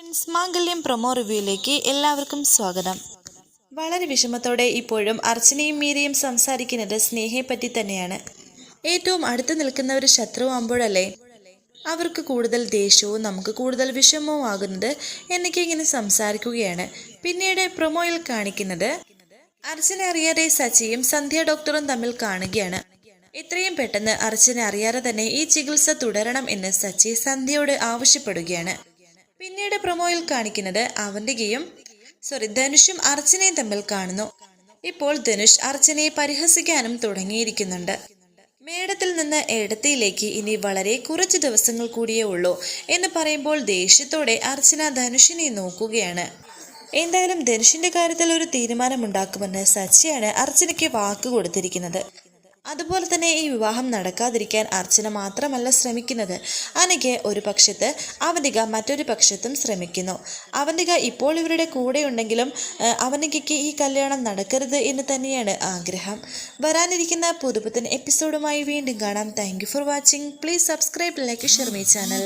Friends മാംഗല്യം promo റിവ്യൂയിലേക്ക് എല്ലാവർക്കും സ്വാഗതം. വളരെ വിഷമത്തോടെ ഇപ്പോഴും അർച്ചനയും മീരയും സംസാരിക്കുന്നത് സ്നേഹയെപ്പറ്റി തന്നെയാണ്. ഏറ്റവും അടുത്ത് നിൽക്കുന്ന ഒരു ശത്രുവാകുമ്പോഴല്ലേ അവർക്ക് കൂടുതൽ ദേഷ്യവും നമുക്ക് കൂടുതൽ വിഷമവും ആകുന്നത് എന്നൊക്കെ ഇങ്ങനെ സംസാരിക്കുകയാണ്. പിന്നീട് പ്രൊമോയിൽ കാണിക്കുന്നത് അർച്ചന അറിയാതെ സച്ചിയും സന്ധ്യ ഡോക്ടറും തമ്മിൽ കാണുകയാണ്. എത്രയും പെട്ടെന്ന് അർച്ചന അറിയാതെ തന്നെ ഈ ചികിത്സ തുടരണം എന്ന് സച്ചി സന്ധ്യയോട് ആവശ്യപ്പെടുകയാണ്. പിന്നീട് പ്രൊമോയിൽ കാണിക്കുന്നത് അവന്തികയും സോറി ധനുഷും അർച്ചനയും തമ്മിൽ കാണുന്നു. ഇപ്പോൾ ധനുഷ് അർച്ചനയെ പരിഹസിക്കാനും തുടങ്ങിയിരിക്കുന്നുണ്ട്. മേടത്തിൽ നിന്ന് എടത്തിയിലേക്ക് ഇനി വളരെ കുറച്ച് ദിവസങ്ങൾ കൂടിയേ ഉള്ളൂ എന്ന് പറയുമ്പോൾ ദേഷ്യത്തോടെ അർച്ചന ധനുഷിനെ നോക്കുകയാണ്. എന്തായാലും ധനുഷിന്റെ കാര്യത്തിൽ ഒരു തീരുമാനമുണ്ടാക്കുമെന്ന് സച്ചിയാണ് അർച്ചനയ്ക്ക് വാക്ക് കൊടുത്തിരിക്കുന്നത്. അതുപോലെ തന്നെ ഈ വിവാഹം നടക്കാതിരിക്കാൻ അർച്ചന മാത്രമല്ല ശ്രമിക്കുന്നത്. അനഘ ഒരു പക്ഷത്ത് അവന്തിക മറ്റൊരു പക്ഷത്തും ശ്രമിക്കുന്നു. അവന്തിക ഇപ്പോൾ ഇവരുടെ കൂടെയുണ്ടെങ്കിലും ഉണ്ടെങ്കിലും അവന്തികയ്ക്ക് ഈ കല്യാണം നടക്കരുത് എന്ന് തന്നെയാണ് ആഗ്രഹം. വരാനിരിക്കുന്ന പുതുപുത്തൻ എപ്പിസോഡുമായി വീണ്ടും കാണാം. Thank for watching please subscribe like share my channel